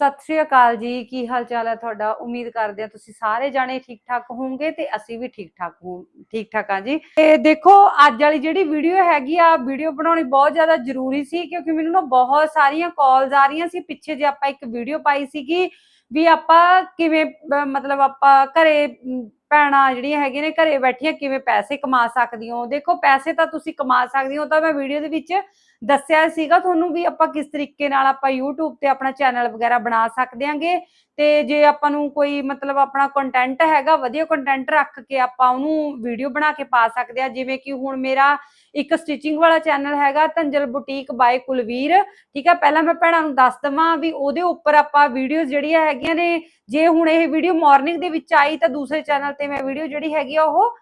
ਸਤਿ ਸ਼੍ਰੀ ਅਕਾਲ ਜੀ, ਕੀ ਹਾਲ ਚਾਲ ਹੈ ਤੁਹਾਡਾ? ਉਮੀਦ ਕਰਦੇ ਹਾਂ ਤੁਸੀਂ ਸਾਰੇ ਜਾਣੇ ਠੀਕ ਠਾਕ ਹੋਵੋਗੇ ਤੇ ਅਸੀਂ ਵੀ ਠੀਕ ਠਾਕ ਹੋ, ਠੀਕ ਠਾਕ ਹਾਂ ਜੀ। ਤੇ ਦੇਖੋ, ਅੱਜ ਵਾਲੀ ਜਿਹੜੀ ਵੀਡੀਓ ਹੈਗੀ ਆ ਵੀਡੀਓ ਬਣਾਉਣੀ ਬਹੁਤ ਜ਼ਿਆਦਾ ਜ਼ਰੂਰੀ ਸੀ ਕਿਉਂਕਿ ਮੈਨੂੰ ਨਾ ਬਹੁਤ ਸਾਰੀਆਂ ਕਾਲਸ ਆ ਰਹੀਆਂ ਸੀ। ਪਿੱਛੇ ਜੇ ਆਪਾਂ ਇੱਕ ਵੀਡੀਓ ਪਾਈ ਸੀਗੀ ਵੀ ਆਪਾਂ ਕਿਵੇਂ, ਮਤਲਬ ਆਪਾਂ ਘਰੇ ਭੈਣਾਂ ਜਿਹੜੀਆਂ ਹੈਗੀਆਂ ਨੇ, ਘਰੇ ਬੈਠੀਆਂ ਕਿਵੇਂ ਪੈਸੇ ਕਮਾ ਸਕਦੀਆਂ ਹੋ। ਦੇਖੋ, ਪੈਸੇ ਤਾਂ ਤੁਸੀਂ ਕਮਾ ਸਕਦੇ ਹੋ, ਤਾਂ ਮੈਂ ਵੀਡੀਓ ਦੇ ਵਿੱਚ ਦੱਸਿਆ ਸੀਗਾ ਤੁਹਾਨੂੰ ਵੀ ਆਪਾਂ ਕਿਸ ਤਰੀਕੇ ਨਾਲ ਆਪਾਂ YouTube ਤੇ ਆਪਣਾ ਚੈਨਲ ਵਗੈਰਾ ਬਣਾ ਸਕਦੇ ਆਂਗੇ ਤੇ ਜੇ ਆਪਾਂ ਨੂੰ ਕੋਈ ਮਤਲਬ ਆਪਣਾ ਕੰਟੈਂਟ ਹੈਗਾ, ਵਧੀਆ ਕੰਟੈਂਟ ਰੱਖ ਕੇ ਆਪਾਂ ਉਹਨੂੰ ਵੀਡੀਓ ਬਣਾ ਕੇ ਪਾ ਸਕਦੇ ਆ ਜਿਵੇਂ ਕਿ ਹੁਣ ਮੇਰਾ ਇੱਕ ਸਟਿਚਿੰਗ ਵਾਲਾ ਚੈਨਲ ਹੈਗਾ ਤੰਜਲ ਬੁਟੀਕ ਬਾਈ ਕੁਲਵੀਰ। ਠੀਕ ਆ, ਪਹਿਲਾਂ ਮੈਂ ਭੈਣਾਂ ਨੂੰ ਦੱਸ ਦਵਾਂ ਵੀ ਉਹਦੇ ਉੱਪਰ ਆਪਾਂ ਵੀਡੀਓਜ਼ ਜਿਹੜੀਆਂ ਹੈਗੀਆਂ ਨੇ, ਜੇ ਹੁਣ ਇਹ ਵੀਡੀਓ ਮਾਰਨਿੰਗ ਦੇ ਵਿੱਚ ਆਈ ਤਾਂ ਦੂਸਰੇ ਚੈਨਲ ਤੇ ਮੈਂ ਵੀਡੀਓ ਜਿਹੜੀ ਹੈਗੀ ਆ ਉਹ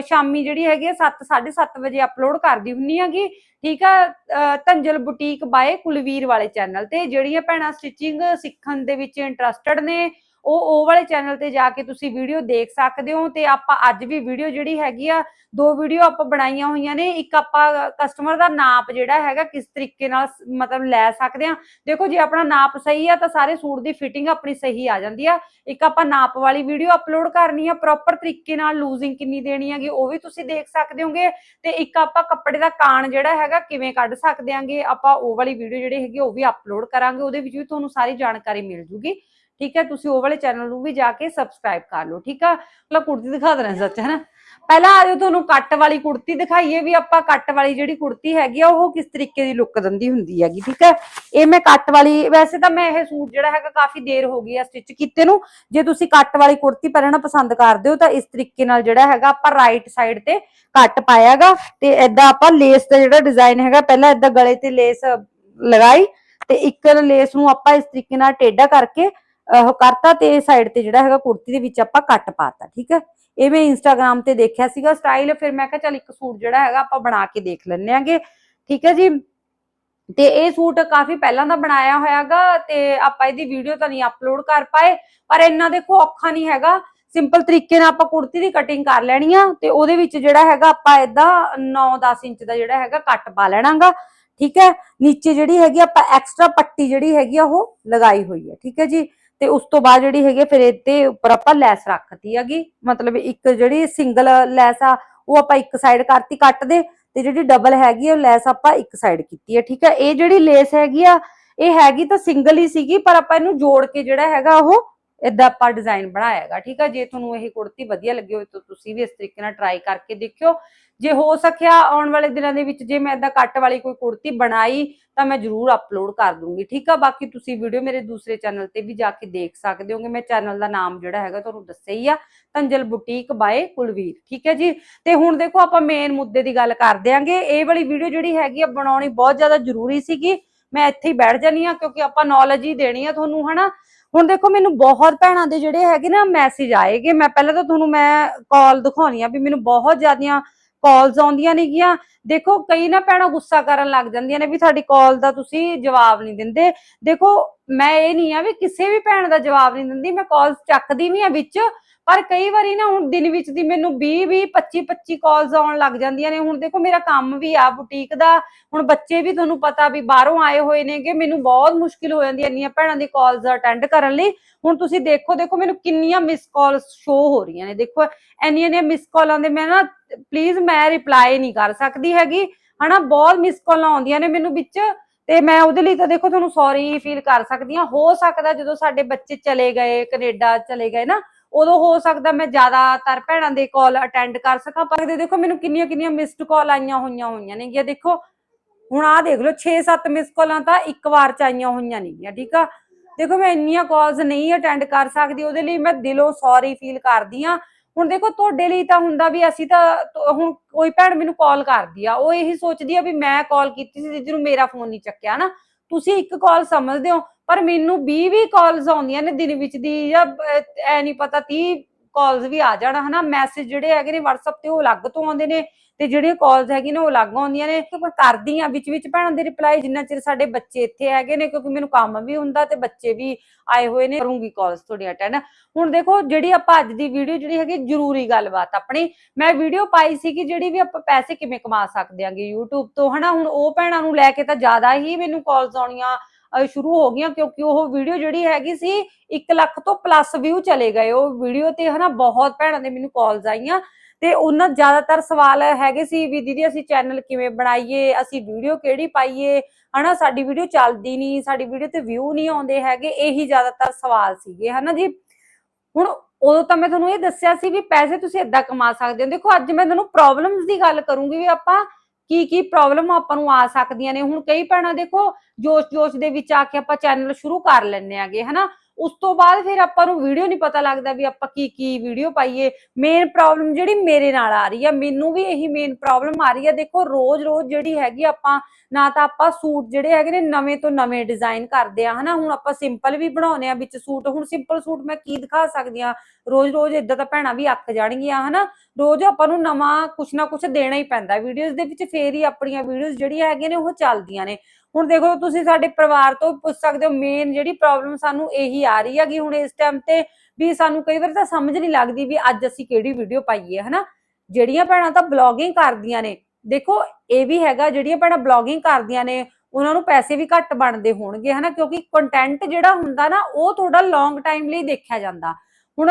ਸ਼ਾਮੀ ਜਿਹੜੀ ਹੈਗੀ ਆ 7 7:30 ਵਜੇ ਅਪਲੋਡ ਕਰਦੀ ਹੁੰਨੀ ਹੈਗੀ, ਠੀਕ ਆ? ਅਹ ਤੰਜਲ ਬੁਟੀਕ ਬਾਏ ਕੁਲਵੀਰ ਵਾਲੇ ਚੈਨਲ ਤੇ, ਜਿਹੜੀਆਂ ਭੈਣਾਂ ਸਟਿਚਿੰਗ ਸਿੱਖਣ ਦੇ ਵਿੱਚ ਇੰਟਰਸਟਡ ਨੇ ਉਹ ਉਹ ਵਾਲੇ ਚੈਨਲ ਤੇ ਜਾ ਕੇ ਤੁਸੀਂ ਵੀਡੀਓ ਦੇਖ ਸਕਦੇ ਹੋ ਤੇ ਆਪਾਂ ਅੱਜ ਵੀ ਵੀਡੀਓ ਜਿਹੜੀ ਹੈਗੀ ਆ, ਦੋ ਵੀਡੀਓ ਆਪਾਂ ਬਣਾਈਆਂ ਹੋਈਆਂ ਨੇ, ਇੱਕ ਆਪਾਂ ਕਸਟਮਰ ਦਾ ਨਾਪ ਜਿਹੜਾ ਹੈਗਾ ਕਿਸ ਤਰੀਕੇ ਨਾਲ ਮਤਲਬ ਲੈ ਸਕਦੇ ਆ ਦੇਖੋ ਜੇ ਆਪਣਾ ਨਾਪ ਸਹੀ ਆ ਤਾਂ ਸਾਰੇ ਸੂਟ ਦੀ ਫਿਟਿੰਗ ਆਪਣੀ ਸਹੀ ਆ ਜਾਂਦੀ ਆ। ਇੱਕ ਆਪਾਂ ਨਾਪ ਵਾਲੀ ਵੀਡੀਓ ਅਪਲੋਡ ਕਰਨੀ ਆ ਪ੍ਰੋਪਰ ਤਰੀਕੇ ਨਾਲ ਲੂਜ਼ਿੰਗ ਕਿੰਨੀ ਦੇਣੀ ਹੈਗੀ ਉਹ ਵੀ ਤੁਸੀਂ ਦੇਖ ਸਕਦੇ ਹੋਗੇ ਤੇ ਇੱਕ ਆਪਾਂ ਕੱਪੜੇ ਦਾ ਕਾਣ ਜਿਹੜਾ ਹੈਗਾ ਕਿਵੇਂ ਕੱਢ ਸਕਦੇ ਆਂਗੇ, ਆਪਾਂ ਉਹ ਵਾਲੀ ਵੀਡੀਓ ਜਿਹੜੀ ਹੈਗੀ ਉਹ ਵੀ ਅਪਲੋਡ ਕਰਾਂਗੇ, ਉਹਦੇ ਵਿੱਚ ਵੀ ਤੁਹਾਨੂੰ ਸਾਰੀ ਜਾਣਕਾਰੀ ਮਿਲ ਜੂਗੀ। ਠੀਕ ਹੈ, ਤੁਸੀਂ ਉਹ ਵਾਲੇ ਚੈਨਲ ਨੂੰ ਵੀ ਜਾ ਕੇ ਸਬਸਕ੍ਰਾਈਬ ਕਰ ਲਓ, ਠੀਕ ਆ? ਪਹਿਲਾਂ ਕੁੜਤੀ ਦਿਖਾ ਦੇਣਾ ਸੱਚ ਹੈ ਨਾ ਪਹਿਲਾਂ ਆਜੋ ਤੁਹਾਨੂੰ ਕੱਟ ਵਾਲੀ ਕੁੜਤੀ ਦਿਖਾਈਏ ਵੀ ਆਪਾਂ ਕੱਟ ਵਾਲੀ ਜਿਹੜੀ ਕੁੜਤੀ ਹੈਗੀ ਆ, ਉਹ ਕਿਸ ਤਰੀਕੇ ਦੀ ਲੁੱਕ ਦਿੰਦੀ ਹੁੰਦੀ ਹੈਗੀ, ਠੀਕ ਹੈ? ਇਹ ਮੈਂ ਕੱਟ ਵਾਲੀ, ਵੈਸੇ ਤਾਂ ਮੈਂ ਇਹ ਸੂਟ ਜਿਹੜਾ ਹੈਗਾ ਕਾਫੀ ਦੇਰ ਹੋ ਗਈ ਆ ਸਟਿਚ ਕੀਤੇ ਨੂੰ। ਜੇ ਤੁਸੀਂ ਕੱਟ ਵਾਲੀ ਕੁੜਤੀ ਪਹਿਨਣਾ ਪਸੰਦ ਕਰਦੇ ਹੋ ਤਾਂ ਇਸ ਤਰੀਕੇ ਨਾਲ ਜਿਹੜਾ ਹੈਗਾ ਆਪਾਂ ਰਾਈਟ ਸਾਈਡ ਤੇ ਕੱਟ ਪਾਇਆਗਾ ਤੇ ਏਦਾਂ ਆਪਾਂ ਲੇਸ ਦਾ ਜਿਹੜਾ ਡਿਜ਼ਾਈਨ ਹੈਗਾ, ਪਹਿਲਾਂ ਏਦਾਂ ਗਲੇ ਤੇ ਲੇਸ ਲਗਾਈ ਤੇ ਇੱਕ ਲੇਸ ਨੂੰ ਆਪਾਂ ਇਸ ਤਰੀਕੇ ਨਾਲ ਟੇਢਾ ਕਰਕੇ ਉਹ ਕਰਤਾ ਤੇ ਸਾਈਡ ਤੇ ਜਿਹੜਾ ਹੈਗਾ ਕੁੜਤੀ ਦੇ ਵਿੱਚ ਆਪਾਂ ਕੱਟ ਪਾਤਾ, ਠੀਕ ਹੈ? ਇਹ ਮੈਂ ਇੰਸਟਾਗ੍ਰam ਤੇ ਦੇਖਿਆ ਸੀਗਾ ਸਟਾਈਲ ਫਿਰ ਮੈਂ ਕਿਹਾ ਚੱਲ ਇੱਕ ਸੂਟ ਜਿਹੜਾ ਹੈਗਾ ਆਪਾਂ ਬਣਾ ਕੇ ਦੇਖ ਲੈਣੇ ਆਂਗੇ ਠੀਕ ਹੈ ਜੀ? ਤੇ ਇਹ ਸੂਟ ਕਾਫੀ ਪਹਿਲਾਂ ਦਾ ਬਣਾਇਆ ਹੋਇਆਗਾ ਤੇ ਆਪਾਂ ਇਹਦੀ ਵੀਡੀਓ ਤਾਂ ਨਹੀਂ ਅਪਲੋਡ ਕਰ ਪਾਏ, ਪਰ ਇੰਨਾ ਦੇਖੋ ਔਖਾ ਨਹੀਂ ਹੈਗਾ। ਸਿੰਪਲ ਤਰੀਕੇ ਨਾਲ ਆਪਾਂ ਕੁੜਤੀ ਦੀ ਕਟਿੰਗ ਕਰ ਲੈਣੀ ਆ ਤੇ ਉਹਦੇ ਵਿੱਚ ਜਿਹੜਾ ਹੈਗਾ ਆਪਾਂ ਇਦਾਂ 9-10 ਇੰਚ ਦਾ ਜਿਹੜਾ ਹੈਗਾ ਕੱਟ ਪਾ ਲੈਣਾਗਾ, ਠੀਕ ਹੈ? ਨੀਚੇ ਜਿਹੜੀ ਹੈਗੀ ਆਪਾਂ ਐਕਸਟਰਾ ਪੱਟੀ ਜਿਹੜੀ ਹੈਗੀ ਆ ਉਹ ਲਗਾਈ ਹੋਈ ਹੈ, ਠੀਕ ਹੈ ਜੀ? ਤੇ ਉਸ ਤੋਂ ਬਾਅਦ ਜਿਹੜੀ ਹੈਗੀ ਫਿਰ ਇਹਦੇ ਉੱਪਰ ਆਪਾਂ ਲੈਸ ਰੱਖਤੀ ਹੈਗੀ। ਮਤਲਬ ਇੱਕ ਜਿਹੜੀ ਸਿੰਗਲ ਲੈਸ ਆ, ਉਹ ਆਪਾਂ ਇੱਕ ਸਾਈਡ ਕਰਤੀ ਕੱਟ ਦੇ ਤੇ ਜਿਹੜੀ ਡਬਲ ਹੈਗੀ ਆ, ਉਹ ਲੈਸ ਆਪਾਂ ਇੱਕ ਸਾਈਡ ਕੀਤੀ ਹੈ ਠੀਕ ਹੈ ਇਹ ਜਿਹੜੀ ਲੇਸ ਹੈਗੀ ਆ, ਇਹ ਹੈਗੀ ਤਾਂ ਸਿੰਗਲ ਹੀ ਸੀਗੀ, ਪਰ ਆਪਾਂ ਇਹਨੂੰ ਜੋੜ ਕੇ ਜਿਹੜਾ ਹੈਗਾ, ਉਹ ਇਦਾਂ ਆਪਾਂ ਡਿਜ਼ਾਈਨ ਬਣਾਇਆ ਹੈਗਾ, ਠੀਕ ਆ? ਜੇ ਤੁਹਾਨੂੰ ਇਹ ਕੁੜਤੀ ਵਧੀਆ ਲੱਗੀ ਹੋਵੇ ਤਾਂ ਤੁਸੀਂ ਵੀ ਇਸ ਤਰੀਕੇ ਨਾਲ ਟਰਾਈ ਕਰਕੇ ਦੇਖਿਓ। ਜੇ ਹੋ ਸਕਿਆ ਆਉਣ ਵਾਲੇ ਦਿਨਾਂ ਦੇ ਵਿੱਚ ਜੇ ਮੈਂ ਇਦਾਂ ਕੱਟ ਵਾਲੀ ਕੋਈ ਕੁੜਤੀ ਬਣਾਈ, ਤਾਂ ਮੈਂ ਜਰੂਰ ਅਪਲੋਡ ਕਰ ਦੂੰਗੀ, ਠੀਕ ਆ? ਬਾਕੀ ਤੁਸੀਂ ਵੀਡੀਓ ਮੇਰੇ ਦੂਸਰੇ ਚੈਨਲ ਤੇ ਵੀ ਜਾ ਕੇ ਦੇਖ ਸਕਦੇ ਹੋਗੇ, ਮੈਂ ਚੈਨਲ ਦਾ ਨਾਮ ਜਿਹੜਾ ਹੈਗਾ ਤੁਹਾਨੂੰ ਦੱਸਿਆ ਹੀ ਆ, ਤੰਜਲ ਬੁਟੀਕ ਬਾਏ ਕੁਲਵੀਰ, ਠੀਕ ਹੈ ਜੀ? ਤੇ ਹੁਣ ਦੇਖੋ ਆਪਾਂ ਮੇਨ ਮੁੱਦੇ ਦੀ ਗੱਲ ਕਰ ਦਿਆਂਗੇ, ਇਹ ਵਾਲੀ ਵੀਡੀਓ ਜਿਹੜੀ ਹੈਗੀ ਆ ਬਣਾਉਣੀ ਬਹੁਤ ਜ਼ਿਆਦਾ ਜ਼ਰੂਰੀ ਸੀਗੀ, ਮੈਂ ਇੱਥੇ ਹੀ ਬੈਠ ਜਾਨੀ ਆ, ਕਿਉਂਕਿ ਆਪਾਂ ਨੌਲੇਜ ਹੀ ਦੇਣੀ ਆ ਤੁਹਾਨੂੰ, ਹਨਾ? ਹੁਣ ਦੇਖੋ ਮੈਨੂੰ ਬਹੁਤ ਭੈਣਾਂ ਦੇ ਜਿਹੜੇ ਹੈਗੇ ਨਾ ਮੈਸੇਜ ਆਏਗੇ, ਮੈਂ ਪਹਿਲਾਂ ਤਾਂ ਤੁਹਾਨੂੰ ਮੈਂ ਕਾਲ ਦਿਖਾਉਣੀ ਆ ਵੀ ਮੈਨੂੰ ਬਹੁਤ ਜ਼ਿਆਦੀਆਂ ਕਾਲਸ ਆਉਂਦੀਆਂ ਨੇਗੀਆਂ। ਦੇਖੋ, ਕਈ ਨਾ ਭੈਣਾਂ ਗੁੱਸਾ ਕਰਨ ਲੱਗ ਜਾਂਦੀਆਂ ਨੇ ਵੀ ਸਾਡੀ ਕਾਲ ਦਾ ਤੁਸੀਂ ਜਵਾਬ ਨਹੀਂ ਦਿੰਦੇ। ਦੇਖੋ, ਮੈਂ ਇਹ ਨਹੀਂ ਆ ਵੀ ਕਿਸੇ ਵੀ ਭੈਣ ਦਾ ਜਵਾਬ ਨਹੀਂ ਦਿੰਦੀ, ਮੈਂ ਕਾਲਸ ਚੱਕਦੀ ਵੀ ਆ ਵਿੱਚ। ਪਰ ਕਈ ਵਾਰੀ ਨਾ ਹੁਣ ਦਿਨ ਵਿੱਚ ਦੀ ਮੈਨੂੰ 20 20 25 25 ਕਾਲਸ ਆਉਣ ਲੱਗ ਜਾਂਦੀਆਂ ਨੇ। ਹੁਣ ਦੇਖੋ ਮੇਰਾ ਕੰਮ ਵੀ ਆ ਬੁਟੀਕ ਦਾ। ਹੁਣ ਬੱਚੇ ਵੀ ਤੁਹਾਨੂੰ ਪਤਾ ਵੀ ਬਾਹਰੋਂ ਆਏ ਹੋਏ ਨੇਗੇ। ਮੈਨੂੰ ਬਹੁਤ ਮੁਸ਼ਕਿਲ ਹੋ ਜਾਂਦੀ ਇੰਨੀਆਂ ਭੈਣਾਂ ਦੀ ਕਾਲਸ ਅਟੈਂਡ ਕਰਨ ਲਈ। ਹੁਣ ਤੁਸੀਂ ਦੇਖੋ ਦੇਖੋ ਮੈਨੂੰ ਕਿੰਨੀਆਂ ਮਿਸ ਕਾਲਸ ਸ਼ੋ ਹੋ ਰਹੀਆਂ ਨੇ। ਦੇਖੋ, ਇੰਨੀਆਂ ਇੰਨੀਆਂ ਮਿਸ ਕਾਲਾਂ ਦੇ ਮੈਂ ਨਾ ਪਲੀਜ਼ ਮੈਂ ਰਿਪਲਾਈ ਨਹੀਂ ਕਰ ਸਕਦੀ ਹੈਗੀ। ਹਨਾ, ਬਹੁਤ ਮਿਸ ਕਾਲਾਂ ਆਉਂਦੀਆਂ ਨੇ ਮੈਨੂੰ ਵਿੱਚ। ਤੇ ਮੈਂ ਉਹਦੇ ਲਈ ਤਾਂ ਦੇਖੋ ਤੁਹਾਨੂੰ ਸੌਰੀ ਫੀਲ ਕਰ ਸਕਦੀ ਹਾਂ। ਹੋ ਸਕਦਾ ਜਦੋਂ ਸਾਡੇ ਬੱਚੇ ਚਲੇ ਗਏ, ਕੈਨੇਡਾ ਚਲੇ ਗਏ ਨਾ ਉਦੋਂ ਹੋ ਸਕਦਾ ਮੈਂ ਜ਼ਿਆਦਾਤਰ ਭੈਣਾਂ ਦੇ ਕਾਲ ਅਟੈਂਡ ਕਰ ਸਕਾਂ, ਪਰ ਦੇਖੋ ਮੈਨੂੰ ਕਿੰਨੀਆਂ ਕਿੰਨੀਆਂ ਮਿਸਡ ਕਾਲ ਆਈਆਂ ਹੋਈਆਂ ਹੋਈਆਂ ਨੇਗੀਆਂ। ਦੇਖੋ, ਹੁਣ ਆਹ ਦੇਖ ਲਓ 6-7 ਮਿਸ ਕਾਲਾਂ ਤਾਂ ਇੱਕ ਵਾਰ ਚ ਆਈਆਂ ਹੋਈਆਂ ਨੇਗੀਆਂ, ਠੀਕ ਆ? ਦੇਖੋ, ਮੈਂ ਇੰਨੀਆਂ ਕਾਲਸ ਨਹੀਂ ਅਟੈਂਡ ਕਰ ਸਕਦੀ, ਉਹਦੇ ਲਈ ਮੈਂ ਦਿਲੋਂ ਸੌਰੀ ਫੀਲ ਕਰਦੀ ਆ ਹੁਣ ਦੇਖੋ, ਤੁਹਾਡੇ ਲਈ ਤਾਂ ਹੁੰਦਾ ਵੀ ਅਸੀਂ ਤਾਂ, ਹੁਣ ਕੋਈ ਭੈਣ ਮੈਨੂੰ ਕਾਲ ਕਰਦੀ ਆ, ਉਹ ਇਹੀ ਸੋਚਦੀ ਆ ਵੀ ਮੈਂ ਕਾਲ ਕੀਤੀ ਸੀ, ਜਿਹਨੂੰ ਮੇਰਾ ਫੋਨ ਨਹੀਂ ਚੱਕਿਆ ਨਾ। ਤੁਸੀਂ ਇੱਕ ਕਾਲ ਸਮਝਦੇ ਹੋ ਪਰ ਮੈਨੂੰ 20 20 ਕਾਲਸ ਆਉਂਦੀਆਂ ਨੇ ਦਿਨ ਵਿੱਚ ਦੀ, ਜਾਂ ਐ ਨਹੀਂ ਪਤਾ 30 ਕਾਲਸ ਵੀ ਆ ਜਾਣ, ਹਨਾ? ਮੈਸੇਜ ਜਿਹੜੇ ਹੈਗੇ ਨੇ WhatsApp ਤੇ ਉਹ ਅਲੱਗ ਤੋਂ ਆਉਂਦੇ ਨੇ ਤੇ ਜਿਹੜੀਆਂ ਕਾਲਸ ਹੈਗੀ ਨੇ ਉਹ ਅਲੱਗ ਆਉਂਦੀਆਂ ਨੇ। ਤੇ ਮੈਂ ਕਰਦੀ ਆ ਵਿੱਚ ਵਿੱਚ ਭੈਣਾਂ ਦੇ ਰਿਪਲਾਈ ਜਿੰਨਾ ਚਿਰ ਸਾਡੇ ਬੱਚੇ ਇੱਥੇ ਹੈਗੇ ਨੇ, ਕਿਉਂਕਿ ਮੈਨੂੰ ਕੰਮ ਵੀ ਹੁੰਦਾ ਤੇ ਬੱਚੇ ਵੀ ਆਏ ਹੋਏ ਨੇ, ਕਰੂੰਗੀ ਕਾਲਸ ਤੁਹਾਡੀ ਅਟੈਂਡ ਹੁਣ ਦੇਖੋ, ਜਿਹੜੀ ਆਪਾਂ ਅੱਜ ਦੀ ਵੀਡੀਓ ਜਿਹੜੀ ਹੈਗੀ, ਜ਼ਰੂਰੀ ਗੱਲਬਾਤ ਆਪਣੀ। ਮੈਂ ਵੀਡੀਓ ਪਾਈ ਸੀ ਕਿ ਜਿਹੜੀ ਵੀ ਆਪਾਂ ਪੈਸੇ ਕਿਵੇਂ ਕਮਾ ਸਕਦੇ ਆਂਗੇ YouTube ਤੋਂ, ਹਨਾ? ਹੁਣ ਉਹ ਭੈਣਾਂ ਨੂੰ ਲੈ ਕੇ ਤਾਂ ਜ਼ਿਆਦਾ ਹੀ ਮੈਨੂੰ ਕਾਲਸ ਆਉਣੀਆਂ ਸ਼ੁਰੂ ਹੋ ਗਈਆਂ ਕਿਉਂਕਿ ਉਹ ਵੀਡੀਓ ਜਿਹੜੀ ਹੈਗੀ ਸੀ 1 ਲੱਖ ਤੋਂ ਪਲੱਸ ਵਿਊ ਚਲੇ ਗਏ। ਉਹ ਵੀਡੀਓ ਤੇ ਹਨਾ ਬਹੁਤ ਭੈਣਾਂ ਦੇ ਮੈਨੂੰ ਕਾਲਸ ਆਈਆਂ। ਤੇ ਉਹਨਾਂ ਜ਼ਿਆਦਾਤਰ ਸਵਾਲ ਹੈਗੇ ਸੀ ਵੀ ਦੀਦੀ ਅਸੀਂ ਚੈਨਲ ਕਿਵੇਂ ਬਣਾਈਏ? ਅਸੀਂ ਵੀਡੀਓ ਕਿਹੜੀ ਪਾਈਏ? ਹਨਾ ਸਾਡੀ ਵੀਡੀਓ ਚੱਲਦੀ ਨਹੀਂ, ਸਾਡੀ ਵੀਡੀਓ ਤੇ ਵਿਊ ਨਹੀਂ ਆਉਂਦੇ ਹੈਗੇ। ਇਹੀ ਜ਼ਿਆਦਾਤਰ ਸਵਾਲ ਸੀਗੇ। ਹਨਾ ਜੀ? ਹੁਣ ਉਦੋਂ ਤਾਂ ਮੈਂ ਤੁਹਾਨੂੰ ਇਹ ਦੱਸਿਆ ਸੀ ਵੀ ਪੈਸੇ ਤੁਸੀਂ ਏਦਾਂ ਕਮਾ ਸਕਦੇ ਹੋ। ਦੇਖੋ, ਅੱਜ ਮੈਂ ਤੁਹਾਨੂੰ ਪ੍ਰੋਬਲਮਸ ਦੀ ਗੱਲ ਕਰੂੰਗੀ ਵੀ ਆਪਾਂ ਕੀ ਕੀ ਪ੍ਰੋਬਲਮ ਆਪਾਂ ਨੂੰ ਆ ਸਕਦੀਆਂ ਨੇ। ਹੁਣ ਕਈ ਭੈਣਾਂ ਦੇਖੋ ਜੋਸ਼ ਜੋਸ਼ ਦੇ ਵਿੱਚ ਆ ਕੇ ਆਪਾਂ ਚੈਨਲ ਸ਼ੁਰੂ ਕਰ ਲੈਂਦੇ ਆਗੇ ਹਨਾ? ਉਸ ਤੋਂ ਬਾਅਦ ਫਿਰ ਆਪਾਂ ਨੂੰ ਵੀਡੀਓ ਨਹੀਂ ਪਤਾ ਲੱਗਦਾ ਵੀ ਆਪਾਂ ਕੀ ਕੀ ਵੀਡੀਓ ਪਾਈਏ। ਮੇਨ ਪ੍ਰੋਬਲਮ ਜਿਹੜੀ ਮੇਰੇ ਨਾਲ ਆ ਰਹੀ ਆ, ਮੈਨੂੰ ਵੀ ਇਹੀ ਮੇਨ ਪ੍ਰੋਬਲਮ ਆ ਰਹੀ ਆ। ਦੇਖੋ, ਰੋਜ਼-ਰੋਜ਼ ਜਿਹੜੀ ਹੈਗੀ ਆਪਾਂ, ਨਾ ਤਾਂ ਆਪਾਂ ਸੂਟ ਜਿਹੜੇ ਹੈਗੇ ਨੇ ਨਵੇਂ ਤੋਂ ਨਵੇਂ ਡਿਜ਼ਾਈਨ ਕਰਦੇ ਆ, ਹਨਾ? ਹੁਣ ਆਪਾਂ ਸਿੰਪਲ ਵੀ ਬਣਾਉਨੇ ਆ, ਵਿੱਚ ਸੂਟ। ਹੁਣ ਸਿੰਪਲ ਸੂਟ ਮੈਂ ਕੀ ਦਿਖਾ ਸਕਦੀ ਆ? ਰੋਜ਼-ਰੋਜ਼ ਇਦਾਂ ਤਾਂ ਭੈਣਾਂ ਵੀ ਅੱਕ ਜਾਣਗੀਆਂ, ਹਨਾ? ਰੋਜ਼ ਆਪਾਂ ਨੂੰ ਨਵਾਂ ਕੁਛ ਨਾ ਕੁਛ ਦੇਣਾ ਹੀ ਪੈਂਦਾ। ਵੀਡੀਓਜ਼ ਦੇ ਵਿੱਚ ਫੇਰ ਹੀ ਆਪਣੀਆਂ ਵੀਡੀਓਜ਼ ਜਿਹੜੀਆਂ ਹੈਗੀਆਂ ਨੇ ਉਹ ਚੱਲਦੀਆਂ ਨੇ। ਹੁਣ ਦੇਖੋ ਤੁਸੀਂ ਸਾਡੇ ਪਰਿਵਾਰ ਤੋਂ ਪੁੱਛ ਸਕਦੇ ਹੋ ਮੇਨ ਜਿਹੜੀ ਪ੍ਰੋਬਲਮ ਸਾਨੂੰ ਇਹੀ ਆ ਰਹੀ ਹੈਗੀ ਹੁਣ ਇਸ ਟਾਈਮ ਤੇ ਵੀ ਸਾਨੂੰ ਕਈ ਵਾਰ ਤਾਂ ਸਮਝ ਨਹੀਂ ਲੱਗਦੀ ਵੀ ਅੱਜ ਅਸੀਂ ਕਿਹੜੀ ਵੀਡੀਓ ਪਾਈਏ, ਹਨਾ? ਜਿਹੜੀਆਂ ਭੈਣਾਂ ਤਾਂ ਬਲੌਗਿੰਗ ਕਰਦੀਆਂ ਨੇ। ਦੇਖੋ, ਇਹ ਵੀ ਹੈਗਾ, ਜਿਹੜੀਆਂ ਭੈਣਾਂ ਬਲੌਗਿੰਗ ਕਰਦੀਆਂ ਨੇ, ਉਹਨਾਂ ਨੂੰ ਪੈਸੇ ਵੀ ਘੱਟ ਬਣਦੇ ਹੋਣਗੇ, ਹਨਾ? ਕਿਉਂਕਿ ਕੰਟੈਂਟ ਜਿਹੜਾ ਹੁੰਦਾ ਨਾ, ਉਹ ਥੋੜਾ ਲੌਂਗ ਟਾਈਮ ਲਈ ਦੇਖਿਆ ਜਾਂਦਾ। ਹੁਣ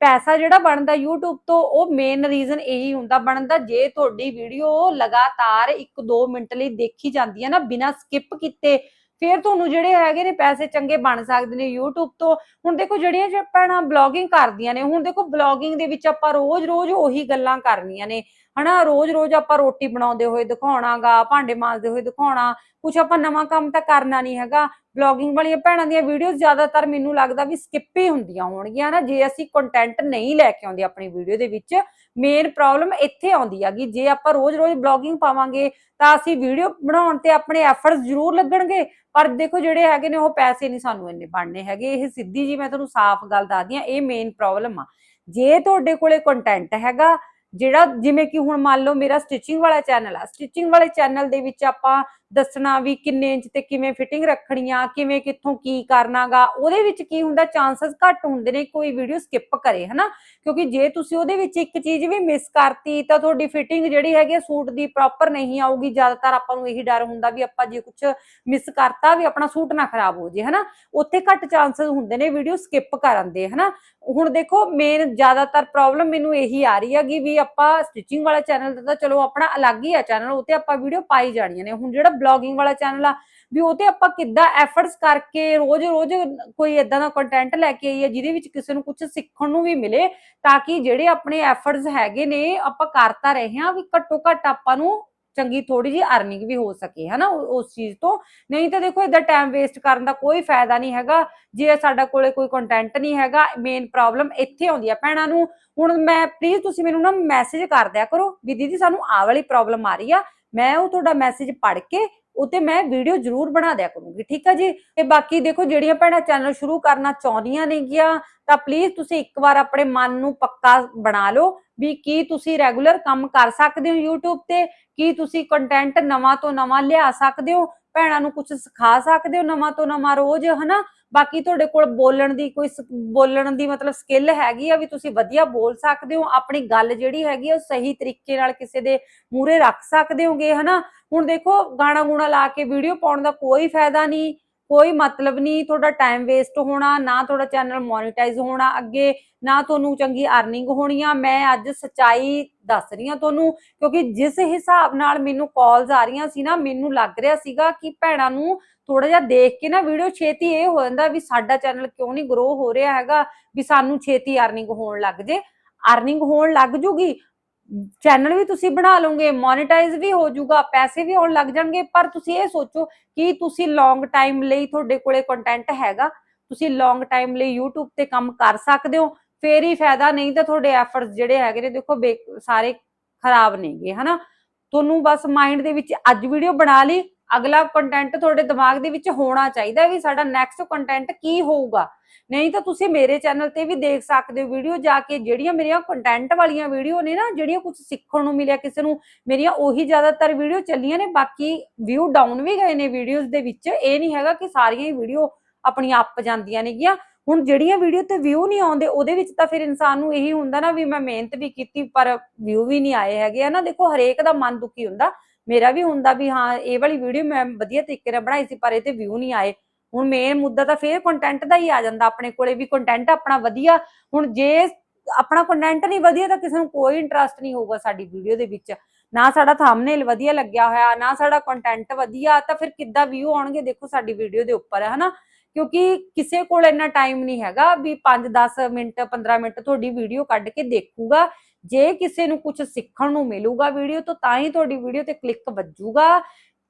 ਪੈਸਾ ਜਿਹੜਾ ਬਣਦਾ YouTube ਤੋਂ, ਉਹ ਮੇਨ ਰੀਜ਼ਨ ਇਹੀ ਹੁੰਦਾ ਬਣਨ ਜੇ ਤੁਹਾਡੀ ਵੀਡੀਓ ਲਗਾਤਾਰ 1-2 ਮਿੰਟ ਲਈ ਦੇਖੀ ਜਾਂਦੀ ਹੈ ਨਾ, ਬਿਨਾਂ ਸਕਿਪ ਕੀਤੇ, ਫਿਰ ਤੁਹਾਨੂੰ ਜਿਹੜੇ ਹੈਗੇ ਨੇ ਪੈਸੇ ਚੰਗੇ ਬਣ ਸਕਦੇ ਨੇ YouTube ਤੋਂ। ਹੁਣ ਦੇਖੋ ਜਿਹੜੀਆਂ ਜੇ ਭੈਣਾਂ ਬਲੌਗਿੰਗ ਕਰਦੀਆਂ ਨੇ, ਹੁਣ ਦੇਖੋ ਬਲੌਗਿੰਗ ਦੇ ਵਿੱਚ ਆਪਾਂ ਰੋਜ਼-ਰੋਜ਼ ਉਹੀ ਗੱਲਾਂ ਕਰਨੀਆਂ ਨੇ। ਹਨਾ, ਰੋਜ਼-ਰੋਜ਼ ਆਪਾਂ ਰੋਟੀ ਬਣਾਉਂਦੇ ਹੋਏ ਦਿਖਾਉਣਾਗਾ, ਭਾਂਡੇ ਮਾਂਜਦੇ ਹੋਏ ਦਿਖਾਉਣਾ ਕੁਝ ਆਪਾਂ ਨਵਾਂ ਕੰਮ ਤਾਂ ਕਰਨਾ ਨਹੀਂ ਹੈਗਾ। ਬਲੌਗਿੰਗ ਵਾਲੀਆਂ ਭੈਣਾਂ ਦੀਆਂ ਵੀਡੀਓਜ਼ ਜ਼ਿਆਦਾਤਰ ਮੈਨੂੰ ਲੱਗਦਾ ਵੀ ਸਕਿਪ ਹੀ ਹੁੰਦੀਆਂ ਹੋਣਗੀਆਂ ਨਾ, ਜੇ ਅਸੀਂ ਕੰਟੈਂਟ ਨਹੀਂ ਲੈ ਕੇ ਆਉਂਦੇ ਆਪਣੀ ਵੀਡੀਓ ਦੇ ਵਿੱਚ। ਮੇਨ ਪ੍ਰੋਬਲਮ ਇੱਥੇ ਆਉਂਦੀ ਹੈਗੀ, ਜੇ ਆਪਾਂ ਰੋਜ਼-ਰੋਜ਼ ਬਲੌਗਿੰਗ ਪਾਵਾਂਗੇ, ਤਾਂ ਅਸੀਂ ਵੀਡੀਓ ਬਣਾਉਣ ਤੇ ਆਪਣੇ ਐਫਰਟਸ ਜ਼ਰੂਰ ਲੱਗਣਗੇ। ਪਰ ਦੇਖੋ ਜਿਹੜੇ ਹੈਗੇ ਨੇ, ਉਹ ਪੈਸੇ ਨਹੀਂ ਸਾਨੂੰ ਇੰਨੇ ਬਣਨੇ ਹੈਗੇ। ਇਹ ਸਿੱਧੀ ਜੀ ਮੈਂ ਤੁਹਾਨੂੰ ਸਾਫ਼ ਗੱਲ ਦੱਸਦੀ ਆ ਇਹ ਮੇਨ ਪ੍ਰੋਬਲਮ ਆ। ਜੇ ਤੁਹਾਡੇ ਕੋਲੇ ਕੰਟੈਂਟ ਹੈਗਾ ਜਿਹੜਾ ਜਿਵੇਂ ਕਿ ਹੁਣ ਮੰਨ ਲਓ ਮੇਰਾ ਸਟਿਚਿੰਗ ਵਾਲਾ ਚੈਨਲ ਆ ਸਟਿਚਿੰਗ ਵਾਲੇ ਚੈਨਲ ਦੇ ਵਿੱਚ ਆਪਾਂ ਦੱਸਣਾ ਵੀ ਕਿੰਨੇ ਇੰਚ ਤੇ ਕਿਵੇਂ ਫਿਟਿੰਗ ਰੱਖਣੀਆਂ ਕਿਵੇਂ ਕਿੱਥੋਂ ਕੀ ਕਰਨਾਗਾ, ਉਹਦੇ ਵਿੱਚ ਕੀ ਹੁੰਦਾ ਚਾਂਸਸ ਘੱਟ ਹੁੰਦੇ ਨੇ, ਕੋਈ ਵੀਡੀਓ ਸਕਿਪ ਕਰੇ, ਹਨਾ? ਕਿਉਂਕਿ ਜੇ ਤੁਸੀਂ ਉਹਦੇ ਵਿੱਚ ਇੱਕ ਚੀਜ਼ ਵੀ ਮਿਸ ਕਰਤੀ, ਤਾਂ ਤੁਹਾਡੀ ਫਿਟਿੰਗ ਜਿਹੜੀ ਹੈਗੀ ਸੂਟ ਦੀ ਪ੍ਰੋਪਰ ਨਹੀਂ ਆਊਗੀ, ਜ਼ਿਆਦਾਤਰ ਆਪਾਂ ਨੂੰ ਇਹੀ ਡਰ ਹੁੰਦਾ ਵੀ ਆਪਾਂ ਜੇ ਕੁਝ ਮਿਸ ਕਰਤਾ ਵੀ ਆਪਣਾ ਸੂਟ ਨਾ ਖਰਾਬ ਹੋ ਜੇ, ਹਨਾ? ਉੱਥੇ ਘੱਟ ਚਾਂਸਸ ਹੁੰਦੇ ਨੇ ਵੀਡੀਓ ਸਕਿਪ ਕਰਨ ਦੇ, ਹਨਾ? ਹੁਣ ਦੇਖੋ ਮੇਨ ਜ਼ਿਆਦਾਤਰ ਪ੍ਰੋਬਲਮ ਮੈਨੂੰ ਇਹੀ ਆ ਰਹੀ ਹੈਗੀ ਵੀ ਆਪਾਂ ਸਟਿਚਿੰਗ ਵਾਲਾ ਚੈਨਲ ਤੇ ਚਲੋ ਆਪਣਾ ਅਲੱਗ ਹੀ ਆ ਚੈਨਲ ਉਹ ਆਪਾਂ ਵੀਡੀਓ ਪਾਈ ਜਾਣੀਆਂ ਨੇ। ਹੁਣ ਜਿਹੜਾ ਬਲੌਗਿੰਗ ਵਾਲਾ ਚੈਨਲ ਆ, ਵੀ ਉਹ ਤੇ ਆਪਾਂ ਕਿੱਦਾਂ ਐਫਰਟਸ ਕਰਕੇ ਰੋਜ਼-ਰੋਜ਼ ਕੋਈ ਇਦਾਂ ਦਾ ਕੰਟੈਂਟ ਲੈ ਕੇ ਆਈਏ, ਜਿਹਦੇ ਵਿੱਚ ਕਿਸੇ ਨੂੰ ਕੁਝ ਸਿੱਖਣ ਨੂੰ ਵੀ ਮਿਲੇ, ਤਾਂ ਕਿ ਜਿਹੜੇ ਆਪਣੇ ਐਫਰਟਸ ਹੈਗੇ ਨੇ, ਆਪਾਂ ਕਰਤਾ ਰਹੇ ਹਾਂ, ਵੀ ਘੱਟੋ ਘੱਟ ਆਪਾਂ ਨੂੰ ਚੰਗੀ ਥੋੜੀ ਜੀ ਅਰਨਿੰਗ ਵੀ ਹੋ ਸਕੇ, ਹਨਾ ਉਸ ਚੀਜ਼ ਤੋਂ। ਨਹੀਂ ਤਾਂ ਦੇਖੋ ਇਦਾਂ ਟਾਈਮ ਵੇਸਟ ਕਰਨ ਦਾ ਕੋਈ ਫਾਇਦਾ ਨਹੀਂ ਹੈਗਾ। ਜੇ ਸਾਡਾ ਕੋਲੇ ਕੋਈ ਕੰਟੈਂਟ ਨਹੀਂ ਹੈਗਾ ਮੇਨ ਪ੍ਰੋਬਲਮ ਇੱਥੇ ਆਉਂਦੀ ਆ ਭੈਣਾਂ ਨੂੰ। ਹੁਣ ਮੈਂ ਪਲੀਜ਼ ਤੁਸੀਂ ਮੈਨੂੰ ਨਾ ਮੈਸੇਜ ਕਰ ਦਿਆ ਕਰੋ ਵੀ ਦੀਦੀ ਸਾਨੂੰ ਆ ਵਾਲੀ ਪ੍ਰੋਬਲਮ ਆ ਰਹੀ ਆ। ਮੈਂ ਉਹ ਤੁਹਾਡਾ ਮੈਸੇਜ ਪੜ੍ਹ ਕੇ ਉਤੇ ਮੈਂ ਵੀਡੀਓ ਜ਼ਰੂਰ ਬਣਾ ਦਿਆ ਕਰੂੰਗੀ, ਠੀਕ ਆ ਜੀ? ਤੇ ਬਾਕੀ ਦੇਖੋ, ਜਿਹੜੀਆਂ ਭੈਣਾਂ ਚੈਨਲ ਸ਼ੁਰੂ ਕਰਨਾ ਚਾਹੁੰਦੀਆਂ ਨੇਗੀਆਂ, ਤਾਂ ਪਲੀਜ਼ ਤੁਸੀਂ ਇੱਕ ਵਾਰ ਆਪਣੇ ਮਨ ਨੂੰ ਪੱਕਾ ਬਣਾ ਲਓ। ਵੀ ਕੀ ਤੁਸੀਂ ਰੈਗੂਲਰ ਕੰਮ ਕਰ ਸਕਦੇ ਹੋ YouTube ਤੇ? ਕੀ ਤੁਸੀਂ ਕੰਟੈਂਟ ਨਵਾਂ ਤੋਂ ਨਵਾਂ ਲਿਆ ਸਕਦੇ ਹੋ? ਭੈਣਾਂ ਨੂੰ ਕੁਝ ਸਿਖਾ ਸਕਦੇ ਹੋ ਨਵਾਂ ਤੋਂ ਨਵਾਂ ਰੋਜ਼, ਹਨਾ? ਬਾਕੀ ਤੁਹਾਡੇ ਕੋਲ ਬੋਲਣ ਦੀ ਕੋਈ ਬੋਲਣ ਦੀ ਮਤਲਬ ਸਕਿੱਲ ਹੈਗੀ ਆ ਵੀ ਤੁਸੀਂ ਵਧੀਆ ਬੋਲ ਸਕਦੇ ਹੋ, ਆਪਣੀ ਗੱਲ ਜਿਹੜੀ ਹੈਗੀ ਆ ਉਹ ਸਹੀ ਤਰੀਕੇ ਨਾਲ ਕਿਸੇ ਦੇ ਮੂਹਰੇ ਰੱਖ ਸਕਦੇ ਹੋਗੇ, ਹਨਾ? ਹੁਣ ਦੇਖੋ, ਗਾਣਾ ਗੁਣਾ ਲਾ ਕੇ ਵੀਡੀਓ ਪਾਉਣ ਦਾ ਕੋਈ ਫਾਇਦਾ ਨਹੀਂ। ਕੋਈ ਮਤਲਬ ਨਹੀਂ ਤੁਹਾਡਾ ਟਾਈਮ ਵੇਸਟ ਹੋਣਾ, ਨਾ ਤੁਹਾਡਾ ਚੈਨਲ ਮੋਨੇਟਾਈਜ਼ ਹੋਣਾ ਅੱਗੇ, ਨਾ ਤੁਹਾਨੂੰ ਚੰਗੀ ਅਰਨਿੰਗ ਹੋਣੀ ਆ। ਮੈਂ ਅੱਜ ਸਚਾਈ ਦੱਸ ਰਹੀ ਹਾਂ ਤੁਹਾਨੂੰ, ਕਿਉਂਕਿ ਜਿਸ ਹਿਸਾਬ ਨਾਲ ਮੈਨੂੰ ਕਾਲਸ ਆ ਰਹੀਆਂ ਸੀ ਨਾ, ਮੈਨੂੰ ਲੱਗ ਰਿਹਾ ਸੀਗਾ ਕਿ ਭੈਣਾਂ ਨੂੰ ਥੋੜਾ ਜਿਹਾ ਦੇਖ ਕੇ ਨਾ ਵੀਡੀਓ ਛੇਤੀ ਇਹ ਹੋ ਜਾਂਦਾ ਵੀ ਸਾਡਾ ਚੈਨਲ ਕਿਉਂ ਨਹੀਂ ਗਰੋ ਹੋ ਰਿਹਾ ਹੈਗਾ, ਵੀ ਸਾਨੂੰ ਛੇਤੀ ਅਰਨਿੰਗ ਹੋਣ ਲੱਗ ਜੇ। ਅਰਨਿੰਗ ਹੋਣ ਲੱਗ ਜੂਗੀ ਚੈਨਲ ਵੀ ਤੁਸੀਂ ਬਣਾ ਲਓਗੇ ਮੋਨੇਟਾਈਜ਼ ਵੀ ਹੋ ਜਾਊਗਾ, ਪੈਸੇ ਵੀ ਆਉਣ ਲੱਗ ਜਾਣਗੇ, ਪਰ ਤੁਸੀਂ ਇਹ ਸੋਚੋ ਕਿ ਤੁਸੀਂ ਲੌਂਗ ਟਾਈਮ ਲਈ ਤੁਹਾਡੇ ਕੋਲੇ ਕੰਟੈਂਟ ਹੈਗਾ, ਤੁਸੀਂ ਲੌਂਗ ਟਾਈਮ ਲਈ YouTube ਤੇ ਕੰਮ ਕਰ ਸਕਦੇ ਹੋ, ਫੇਰ ਹੀ ਫਾਇਦਾ, ਨਹੀਂ ਤਾਂ ਤੁਹਾਡੇ ਐਫਰਟਸ ਜਿਹੜੇ ਹੈਗੇ ਨੇ, ਦੇਖੋ ਬੇ- ਸਾਰੇ ਖਰਾਬ ਨੇਗੇ, ਹਨਾ? ਤੁਹਾਨੂੰ ਬਸ ਮਾਈਂਡ ਦੇ ਵਿੱਚ ਅੱਜ ਵੀਡੀਓ ਬਣਾ ਲਈ ਅਗਲਾ ਕੰਟੈਂਟ ਤੁਹਾਡੇ ਦਿਮਾਗ ਦੇ ਵਿੱਚ ਹੋਣਾ ਚਾਹੀਦਾ ਵੀ ਸਾਡਾ ਨੈਕਸਟ ਕੰਟੈਂਟ ਕੀ ਹੋਊਗਾ। ਨਹੀਂ ਤਾਂ ਤੁਸੀਂ ਮੇਰੇ ਚੈਨਲ ਤੇ ਵੀ ਦੇਖ ਸਕਦੇ ਹੋ ਵੀਡੀਓ ਜਾ ਕੇ ਜਿਹੜੀਆਂ ਮੇਰੀਆਂ ਕੰਟੈਂਟ ਵਾਲੀਆਂ ਵੀਡੀਓ ਨੇ ਨਾ, ਜਿਹੜੀਆਂ ਕੁਝ ਸਿੱਖਣ ਨੂੰ ਮਿਲਿਆ, ਕਿਸੇ ਨੂੰ ਮੇਰੀਆਂ ਉਹੀ ਜ਼ਿਆਦਾਤਰ ਵੀਡੀਓ ਚੱਲੀਆਂ ਨੇ, ਬਾਕੀ ਵਿਊ ਡਾਊਨ ਵੀ ਗਏ ਨੇ ਵੀਡੀਓਜ਼ ਦੇ ਵਿੱਚ। ਇਹ ਨਹੀਂ ਹੈਗਾ ਕਿ ਸਾਰੀਆਂ ਹੀ ਵੀਡੀਓ ਆਪਣੀਆਂ ਅੱਪ ਜਾਂਦੀਆਂ ਨੇਗੀਆਂ। ਹੁਣ ਜਿਹੜੀਆਂ ਵੀਡੀਓ ਤੇ ਵਿਊ ਨਹੀਂ ਆਉਂਦੇ, ਉਹਦੇ ਵਿੱਚ ਤਾਂ ਫਿਰ ਇਨਸਾਨ ਨੂੰ ਇਹੀ ਹੁੰਦਾ ਨਾ ਵੀ ਮੈਂ ਮਿਹਨਤ ਵੀ ਕੀਤੀ, ਪਰ ਵਿਊ ਵੀ ਨਹੀਂ ਆਏ ਹੈਗੇ ਆ ਨਾ। ਦੇਖੋ, ਹਰੇਕ ਦਾ ਮਨ ਦੁਖੀ ਹੁੰਦਾ। ਮੇਰਾ ਵੀ ਹੁੰਦਾ ਵੀ ਹਾਂ, ਇਹ ਵਾਲੀ ਵੀਡੀਓ ਮੈਂ ਵਧੀਆ ਤਰੀਕੇ ਨਾਲ ਬਣਾਈ ਸੀ, ਪਰ ਇਹ ਤੇ ਵਿਊ ਨਹੀਂ ਆਏ। ਹੁਣ ਮੇਨ ਮੁੱਦਾ ਤਾਂ ਫੇਰ ਕੰਟੈਂਟ ਦਾ ਹੀ ਆ ਜਾਂਦਾ ਆਪਣੇ ਕੋਲੇ ਵੀ ਕੰਟੈਂਟ ਆਪਣਾ ਵਧੀਆ। ਹੁਣ ਜੇ ਆਪਣਾ ਕੰਟੈਂਟ ਨਹੀਂ ਵਧੀਆ ਤਾਂ ਕਿਸੇ ਨੂੰ ਕੋਈ ਇੰਟਰਸਟ ਨਹੀਂ ਹੋਊਗਾ ਸਾਡੀ ਵੀਡੀਓ ਦੇ ਵਿੱਚ। ਨਾ ਸਾਡਾ ਥੰਬਨੇਲ ਵਧੀਆ ਲੱਗਿਆ ਹੋਇਆ, ਨਾ ਸਾਡਾ ਕੰਟੈਂਟ ਵਧੀਆ, ਤਾਂ ਫਿਰ ਕਿੱਦਾਂ ਵਿਊ ਆਉਣਗੇ? ਦੇਖੋ ਸਾਡੀ ਵੀਡੀਓ ਦੇ ਉੱਪਰ ਹੈ, ਹਨਾ? ਕਿਉਂਕਿ ਕਿਸੇ ਕੋਲ ਇੰਨਾ ਟਾਈਮ ਨਹੀਂ ਹੈਗਾ ਵੀ 5-10 ਮਿੰਟ 15 ਮਿੰਟ ਤੁਹਾਡੀ ਵੀਡੀਓ ਕੱਢ ਕੇ ਦੇਖੂਗਾ। ਜੇ ਕਿਸੇ ਨੂੰ ਕੁਝ ਸਿੱਖਣ ਨੂੰ ਮਿਲੂਗਾ ਵੀਡੀਓ ਤੋਂ ਤਾਂ ਹੀ ਤੁਹਾਡੀ ਵੀਡੀਓ ਤੇ ਕਲਿੱਕ ਵੱਜੂਗਾ।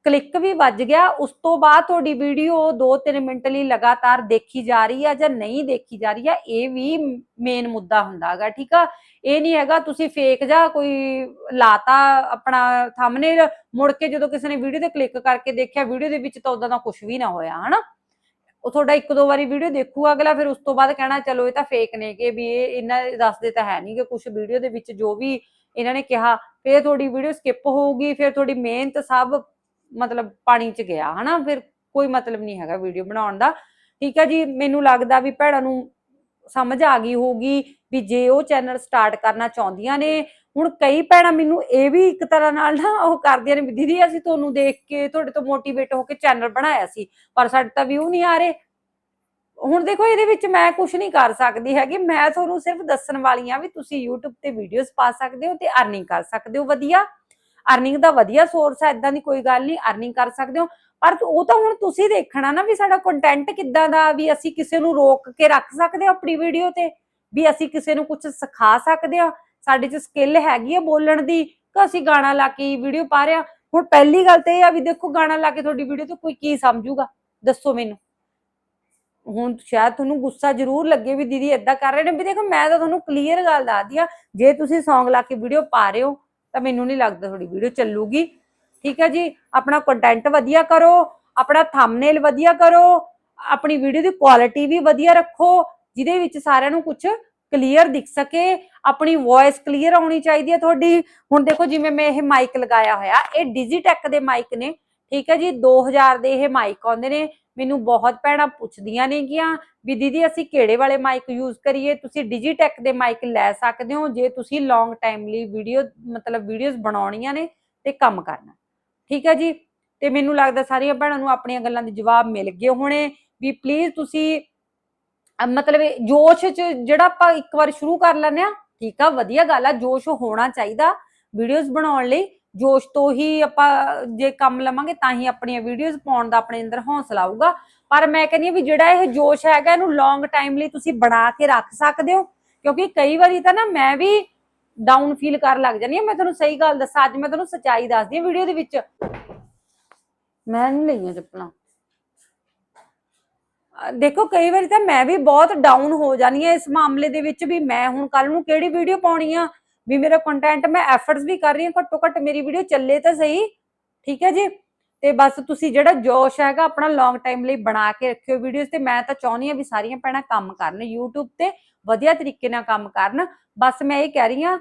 ਕਲਿੱਕ ਵੀ ਵੱਜ ਗਿਆ, ਉਸ ਤੋਂ ਬਾਅਦ ਤੁਹਾਡੀ ਵੀਡੀਓ 2-3 ਮਿੰਟ ਲਈ ਲਗਾਤਾਰ ਦੇਖੀ ਜਾ ਰਹੀ ਹੈ ਜਾਂ ਨਹੀਂ ਦੇਖੀ ਜਾ ਰਹੀ ਹੈ ਇਹ ਵੀ ਮੇਨ ਮੁੱਦਾ ਹੁੰਦਾ ਹੈਗਾ, ਠੀਕ ਆ? ਇਹ ਨਹੀਂ ਹੈਗਾ ਤੁਸੀਂ ਫੇਕ ਜਾਂ ਕੋਈ ਲਾਤਾ ਆਪਣਾ ਥੰਬਨੇਲ ਮੁੜ ਕੇ ਜਦੋਂ ਕਿਸੇ ਨੇ ਵੀਡੀਓ ਤੇ ਕਲਿੱਕ ਕਰਕੇ ਦੇਖਿਆ ਵੀਡੀਓ ਦੇ ਵਿੱਚ ਤਾਂ ਉਦਾਂ ਦਾ ਕੁਝ ਵੀ ਨਾ ਹੋਇਆ, ਹਨਾ? ਉਹ ਤੁਹਾਡਾ ਇੱਕ ਦੋ ਵਾਰੀ ਵੀਡੀਓ ਦੇਖੂਗਾ ਅਗਲਾ, ਫਿਰ ਉਸ ਤੋਂ ਬਾਅਦ ਕਹਿਣਾ, ਚਲੋ, ਇਹ ਤਾਂ ਫੇਕ ਨੇ ਵੀ ਇਹ ਇਹਨਾਂ ਦੱਸਦੇ ਤਾਂ ਹੈ ਨਹੀਂ ਕਿ ਕੁਝ ਵੀਡੀਓ ਦੇ ਵਿੱਚ ਜੋ ਵੀ ਇਹਨਾਂ ਨੇ ਕਿਹਾ, ਫਿਰ ਤੁਹਾਡੀ ਵੀਡੀਓ ਸਕਿਪ ਹੋਊਗੀ, ਫਿਰ ਤੁਹਾਡੀ ਮਿਹਨਤ ਸਭ ਮਤਲਬ ਪਾਣੀ 'ਚ ਗਿਆ, ਹਨਾ? ਫਿਰ ਕੋਈ ਮਤਲਬ ਨਹੀਂ ਹੈਗਾ ਵੀਡੀਓ ਬਣਾਉਣ ਦਾ। ਠੀਕ ਹੈ ਜੀ, ਮੈਨੂੰ ਲੱਗਦਾ ਵੀ ਭੈਣਾਂ ਨੂੰ ਸਮਝ ਆ ਗਈ ਹੋਊਗੀ ਵੀ ਜੇ ਉਹ ਚੈਨਲ ਸਟਾਰਟ ਕਰਨਾ ਚਾਹੁੰਦੀਆਂ ਨੇ ਹੁਣ ਕਈ ਭੈਣਾਂ ਮੈਨੂੰ ਇਹ ਵੀ ਇੱਕ ਤਰ੍ਹਾਂ ਨਾਲ ਨਾ ਉਹ ਕਰਦੀਆਂ ਨੇ ਦੀਦੀ ਅਸੀਂ ਤੁਹਾਨੂੰ ਦੇਖ ਕੇ ਤੁਹਾਡੇ ਤੋਂ ਮੋਟੀਵੇਟ ਹੋ ਕੇ ਚੈਨਲ ਬਣਾਇਆ ਸੀ, ਪਰ ਸਾਡੇ ਤਾਂ ਵਿਊ ਨਹੀਂ ਆ ਰਹੇ। ਹੁਣ ਦੇਖੋ ਇਹਦੇ ਵਿੱਚ ਮੈਂ ਕੁਝ ਨਹੀਂ ਕਰ ਸਕਦੀ ਹੈਗੀ, ਮੈਂ ਤੁਹਾਨੂੰ ਸਿਰਫ ਦੱਸਣ ਵਾਲੀ ਆ ਵੀ ਤੁਸੀਂ YouTube ਤੇ ਵੀਡੀਓਜ਼ ਪਾ ਸਕਦੇ ਹੋ ਤੇ ਅਰਨਿੰਗ ਕਰ ਸਕਦੇ ਹੋ ਵਧੀਆ। ਅਰਨਿੰਗ ਦਾ ਵਧੀਆ ਸੋਰਸ ਹੈ ਇਦਾਂ ਦੀ ਕੋਈ ਗੱਲ ਨਹੀਂ ਅਰਨਿੰਗ ਕਰ ਸਕਦੇ ਹੋ। ਪਰ ਉਹ ਤਾਂ ਹੁਣ ਤੁਸੀਂ ਦੇਖਣਾ ਨਾ ਵੀ ਸਾਡਾ ਕੰਟੈਂਟ ਕਿੱਦਾਂ ਦਾ ਵੀ ਅਸੀਂ ਕਿਸੇ ਨੂੰ ਰੋਕ ਕੇ ਰੱਖ ਸਕਦੇ ਹਾਂ ਆਪਣੀ ਵੀਡੀਓ ਤੇ, ਵੀ ਅਸੀਂ ਕਿਸੇ ਨੂੰ ਕੁਝ ਸਿਖਾ ਸਕਦੇ ਹਾਂ। ਸਾਡੇ 'ਚ ਸਕਿੱਲ ਹੈਗੀ ਆ ਬੋਲਣ ਦੀ, ਕਿ ਅਸੀਂ ਗਾਣਾ ਲਾ ਕੇ ਵੀਡੀਓ ਪਾ ਰਹੇ ਹਾਂ ਹੁਣ ਪਹਿਲੀ ਗੱਲ ਤੇ ਇਹ ਆ ਵੀ ਦੇਖੋ, ਗਾਣਾ ਲਾ ਕੇ ਤੁਹਾਡੀ ਵੀਡੀਓ ਤੇ ਕੋਈ ਕੀ ਸਮਝੂਗਾ? ਦੱਸੋ ਮੈਨੂੰ। ਹੁਣ ਸ਼ਾਇਦ ਤੁਹਾਨੂੰ ਗੁੱਸਾ ਜ਼ਰੂਰ ਲੱਗੇ ਵੀ ਦੀਦੀ ਏਦਾਂ ਕਰ ਰਹੇ ਨੇ। ਵੀ ਦੇਖੋ, ਮੈਂ ਤਾਂ ਤੁਹਾਨੂੰ ਕਲੀਅਰ ਗੱਲ ਦੱਸਦੀ ਆ, ਜੇ ਤੁਸੀਂ Song ਲਾ ਕੇ ਵੀਡੀਓ ਪਾ ਰਹੇ ਹੋ, ਤਾਂ ਮੈਨੂੰ ਨਹੀਂ ਲੱਗਦਾ ਤੁਹਾਡੀ ਵੀਡੀਓ ਚੱਲੂਗੀ। ਠੀਕ ਹੈ ਜੀ? ਆਪਣਾ ਕੰਟੈਂਟ ਵਧੀਆ ਕਰੋ, ਆਪਣਾ ਥੰਬਨੇਲ ਵਧੀਆ ਕਰੋ, ਆਪਣੀ ਵੀਡੀਓ ਦੀ ਕੁਆਲਿਟੀ ਵੀ ਵਧੀਆ ਰੱਖੋ, ਜਿਹਦੇ ਵਿੱਚ ਸਾਰਿਆਂ ਨੂੰ ਕੁਝ ਕਲੀਅਰ ਦਿਖ ਸਕੇ, ਆਪਣੀ ਵੌਇਸ ਕਲੀਅਰ ਆਉਣੀ ਚਾਹੀਦੀ ਹੈ ਤੁਹਾਡੀ। ਹੁਣ ਦੇਖੋ ਜਿਵੇਂ ਮੈਂ ਇਹ ਮਾਈਕ ਲਗਾਇਆ ਹੋਇਆ, ਇਹ ਡਿਜੀਟੈਕ ਦੇ ਮਾਈਕ ਨੇ, ਠੀਕ ਹੈ ਜੀ 2000 ਦੇ ਇਹ ਮਾਈਕ ਆਉਂਦੇ ਨੇ। ਮੈਨੂੰ ਬਹੁਤ ਭੈਣਾਂ ਪੁੱਛਦੀਆਂ ਨੇ ਨੇਗੀਆਂ ਵੀ ਦੀਦੀ ਅਸੀਂ ਕਿਹੜੇ ਵਾਲੇ ਮਾਈਕ ਯੂਜ਼ ਕਰੀਏ? ਤੁਸੀਂ ਡਿਜੀਟੈਕ ਦੇ ਮਾਈਕ ਲੈ ਸਕਦੇ ਹੋ, ਜੇ ਤੁਸੀਂ ਲੌਂਗ ਟਾਈਮ ਲਈ ਵੀਡੀਓ ਮਤਲਬ ਵੀਡੀਓਜ਼ ਬਣਾਉਣੀਆਂ ਨੇ ਤੇ ਕੰਮ ਕਰਨਾ। ਠੀਕ ਹੈ ਜੀ? ਤੇ ਮੈਨੂੰ ਲੱਗਦਾ ਸਾਰੀਆਂ ਭੈਣਾਂ ਨੂੰ ਆਪਣੀਆਂ ਗੱਲਾਂ ਦੇ ਜਵਾਬ ਮਿਲ ਗਏ ਹੋਣੇ ਵੀ ਪਲੀਜ਼ ਤੁਸੀਂ ਅਹ ਮਤਲਬ ਇਹ ਜੋਸ਼ ਚ ਜਿਹੜਾ ਆਪਾਂ ਇੱਕ ਵਾਰ ਸ਼ੁਰੂ ਕਰ ਲੈਂਦੇ ਆ ਠੀਕ ਆ, ਵਧੀਆ ਗੱਲ ਆ, ਜੋਸ਼ ਹੋਣਾ ਚਾਹੀਦਾ ਵੀਡੀਓਜ਼ ਬਣਾਉਣ ਲਈ। ਜੋਸ਼ ਤੋਂ ਹੀ ਆਪਾਂ ਜੇ ਕੰਮ ਲਵਾਂਗੇ ਤਾਂ ਹੀ ਆਪਣੀਆਂ ਵੀਡੀਓਜ਼ ਪਾਉਣ ਦਾ ਆਪਣੇ ਅੰਦਰ ਹੌਸਲਾ ਆਊਗਾ। ਪਰ ਮੈਂ ਕਹਿੰਦੀ ਹਾਂ ਵੀ ਜਿਹੜਾ ਇਹ ਜੋਸ਼ ਹੈਗਾ, ਇਹਨੂੰ ਲੌਂਗ ਟਾਈਮ ਲਈ ਤੁਸੀਂ ਬਣਾ ਕੇ ਰੱਖ ਸਕਦੇ ਹੋ। ਕਿਉਂਕਿ ਕਈ ਵਾਰੀ ਤਾਂ ਨਾ ਮੈਂ ਵੀ ਡਾਊਨ ਫੀਲ ਕਰਨ ਲੱਗ ਜਾਂਦੀ ਹਾਂ। ਮੈਂ ਤੁਹਾਨੂੰ ਸਹੀ ਗੱਲ ਦੱਸਾਂ, ਅੱਜ ਮੈਂ ਤੁਹਾਨੂੰ ਸੱਚਾਈ ਦੱਸਦੀ ਹਾਂ ਵੀਡੀਓ ਦੇ ਵਿੱਚ। ਮੈਂ ਨਹੀਂ ਲਈਆਂ ਚੱਪਲਾਂ। ਦੇਖੋ, ਕਈ ਵਾਰੀ ਤਾਂ ਮੈਂ ਵੀ ਬਹੁਤ ਡਾਊਨ ਹੋ ਜਾਨੀ ਆ ਇਸ ਮਾਮਲੇ ਦੇ ਵਿੱਚ ਵੀ ਮੈਂ ਹੁਣ ਕੱਲ ਨੂੰ ਕਿਹੜੀ ਵੀਡੀਓ ਪਾਉਣੀ ਆ? ਵੀ ਮੇਰਾ ਕੰਟੈਂਟ ਮੈਂ ਐਫਰਟਸ ਵੀ ਕਰ ਰਹੀ ਹਾਂ, ਘੱਟੋ ਘੱਟ ਮੇਰੀ ਵੀਡੀਓ ਚੱਲੇ ਤਾਂ ਸਹੀ, ਠੀਕ ਹੈ ਜੀ? ਤੇ ਬਸ ਤੁਸੀਂ ਜਿਹੜਾ ਜੋਸ਼ ਹੈਗਾ ਆਪਣਾ ਲੌਂਗ ਟਾਈਮ ਲਈ ਬਣਾ ਕੇ ਰੱਖਿਓ ਵੀਡੀਓਜ਼ ਤੇ। ਮੈਂ ਤਾਂ ਚਾਹੁੰਦੀ ਆ ਵੀ ਸਾਰੀਆਂ ਭੈਣਾਂ ਕੰਮ ਕਰਨ, YouTube ਤੇ ਵਧੀਆ ਤਰੀਕੇ ਨਾਲ ਕੰਮ ਕਰਨ। ਬਸ ਮੈਂ ਇਹ ਕਹਿ ਰਹੀ ਆ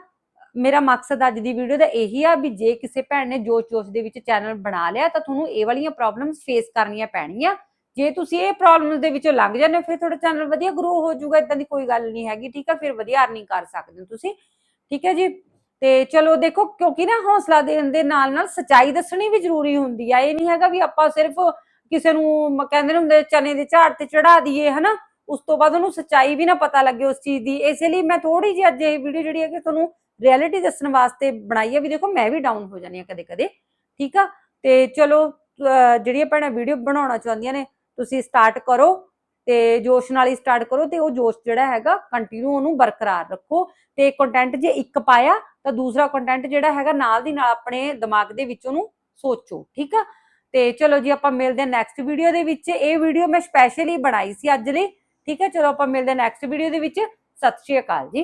ਮੇਰਾ ਮਕਸਦ ਅੱਜ ਦੀ ਵੀਡੀਓ ਦਾ ਇਹੀ ਆ ਵੀ ਜੇ ਕਿਸੇ ਭੈਣ ਨੇ ਜੋਸ਼ ਜੋਸ਼ ਦੇ ਵਿੱਚ ਚੈਨਲ ਬਣਾ ਲਿਆ ਤਾਂ ਤੁਹਾਨੂੰ ਇਹ ਵਾਲੀਆਂ ਪ੍ਰੋਬਲਮਸ ਫੇਸ ਕਰਨੀਆਂ ਪੈਣੀਆਂ ਜੇ ਤੁਸੀਂ ਇਹ ਪ੍ਰੋਬਲਮਸ ਦੇ ਵਿੱਚੋਂ ਲੰਘ ਜਾਂਦੇ ਹੋ, ਫਿਰ ਤੁਹਾਡਾ ਚੈਨਲ ਵਧੀਆ ਗਰੋ ਹੋ ਜਾਊਗਾ ਇਦਾਂ ਦੀ ਕੋਈ ਗੱਲ ਨਹੀਂ ਹੈਗੀ, ਠੀਕ ਆ? ਫਿਰ ਵਧੀਆ ਅਰਨਿੰਗ ਕਰ ਸਕਦੇ ਹੋ ਤੁਸੀਂ, ਠੀਕ ਹੈ ਜੀ? ਤੇ ਚਲੋ ਦੇਖੋ, ਕਿਉਂਕਿ ਨਾ ਹੌਸਲਾ ਦੇਣ ਦੇ ਨਾਲ ਨਾਲ ਸਚਾਈ ਦੱਸਣੀ ਵੀ ਜ਼ਰੂਰੀ ਹੁੰਦੀ ਆ। ਇਹ ਨਹੀਂ ਹੈਗਾ ਵੀ ਆਪਾਂ ਸਿਰਫ ਕਿਸੇ ਨੂੰ ਕਹਿੰਦੇ ਹੁੰਦੇ ਚਨੇ ਦੇ ਝਾੜ ਤੇ ਚੜਾ ਦਈਏ, ਹਨਾ? ਉਸ ਤੋਂ ਬਾਅਦ ਉਹਨੂੰ ਸਚਾਈ ਵੀ ਨਾ ਪਤਾ ਲੱਗੇ ਉਸ ਚੀਜ਼ ਦੀ। ਇਸੇ ਲਈ ਮੈਂ ਥੋੜੀ ਜਿਹੀ ਅੱਜ ਇਹ ਵੀਡੀਓ ਜਿਹੜੀ ਹੈ ਕਿ ਤੁਹਾਨੂੰ ਰਿਐਲਿਟੀ ਦੱਸਣ ਵਾਸਤੇ ਬਣਾਈ ਹੈ ਵੀ ਦੇਖੋ, ਮੈਂ ਵੀ ਡਾਊਨ ਹੋ ਜਾਂਦੀ ਹਾਂ ਕਦੇ ਕਦੇ ਠੀਕ ਆ? ਤੇ ਚਲੋ ਜਿਹੜੀਆਂ ਭੈਣਾਂ ਵੀਡੀਓ ਬਣਾਉਣਾ ਚਾਹੁੰਦੀਆਂ ਨੇ ਤੁਸੀਂ ਸਟਾਰਟ ਕਰੋ ਤੇ ਜੋਸ਼ ਨਾਲ ਹੀ ਸਟਾਰਟ ਕਰੋ ਤੇ ਉਹ ਜੋਸ਼ ਜਿਹੜਾ ਹੈਗਾ ਕੰਟੀਨਿਊ ਉਹਨੂੰ ਬਰਕਰਾਰ ਰੱਖੋ। ਤੇ ਕੰਟੈਂਟ ਜੇ ਇੱਕ ਪਾਇਆ ਤਾਂ ਦੂਸਰਾ ਕੰਟੈਂਟ ਜਿਹੜਾ ਹੈਗਾ ਨਾਲ ਦੀ ਨਾਲ ਆਪਣੇ ਦਿਮਾਗ ਦੇ ਵਿੱਚ ਉਹਨੂੰ ਸੋਚੋ, ਠੀਕ ਆ? ਤੇ ਚਲੋ ਜੀ ਆਪਾਂ ਮਿਲਦੇ ਹਾਂ ਨੈਕਸਟ ਵੀਡੀਓ ਦੇ ਵਿੱਚ। ਇਹ ਵੀਡੀਓ ਮੈਂ ਸਪੈਸ਼ਲੀ ਬਣਾਈ ਸੀ ਅੱਜ ਲਈ, ਠੀਕ ਹੈ ਚਲੋ ਆਪਾਂ ਮਿਲਦੇ ਹਾਂ ਨੈਕਸਟ ਵੀਡੀਓ ਦੇ ਵਿੱਚ। ਸਤਿ ਸ਼੍ਰੀ ਅਕਾਲ ਜੀ।